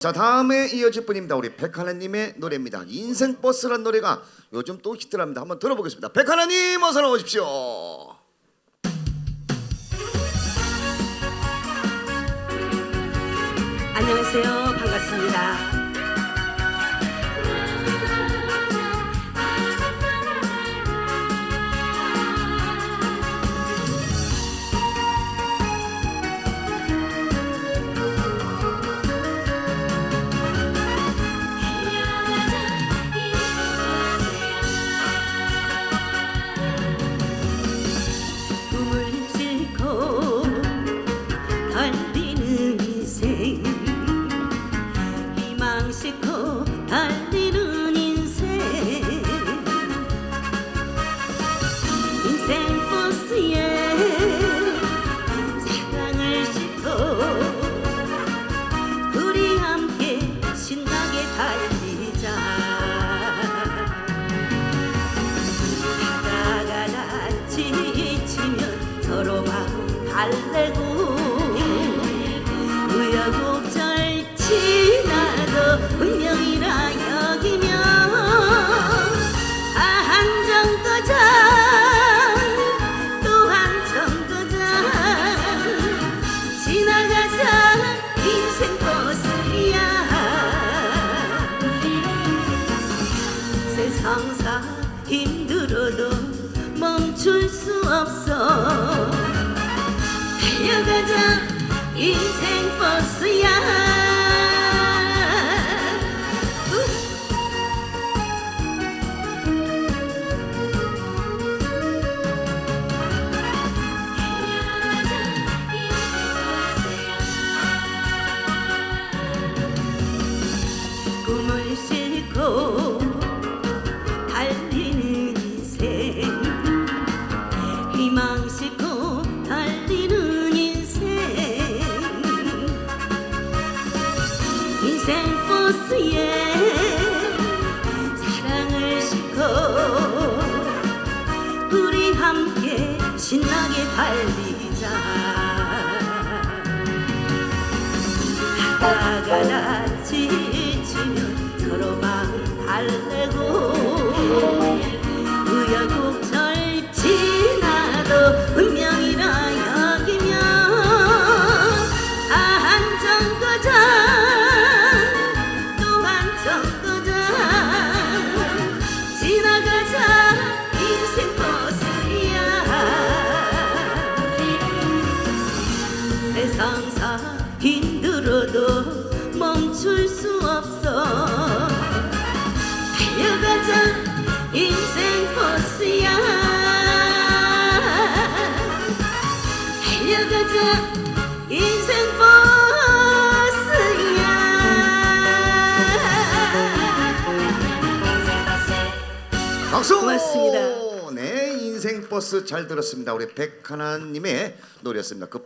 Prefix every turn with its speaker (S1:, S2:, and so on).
S1: 자 다음에 이어질 분입니다. 우리 백하나님의 노래입니다. 인생버스란 노래가 요즘 또 히트랍니다. 한번 들어보겠습니다. 백하나님 어서 나오십시오.
S2: 안녕하세요. 반갑습니다. 싣고 달리는 인생. 인생 버스에 사랑을 싣고 우리 함께 신나게 달리자. 바다가 나 지치면 서로 마음 달래고 우여곡 힘들어도 멈출 수 없어. 달려가자 인생 버스야 인생 버스에 사랑을 싣고 우리 함께 신나게 달리자. 바다가 나 지치면 서로 마음 달래고 세상사 힘들어도 멈출 수 없어 달려가자 인생 버스야 달려가자 인생 버스야
S1: 박수.
S2: 고맙습니다.
S1: 네 인생 버스 잘 들었습니다. 우리 백하나님의 노래였습니다. 그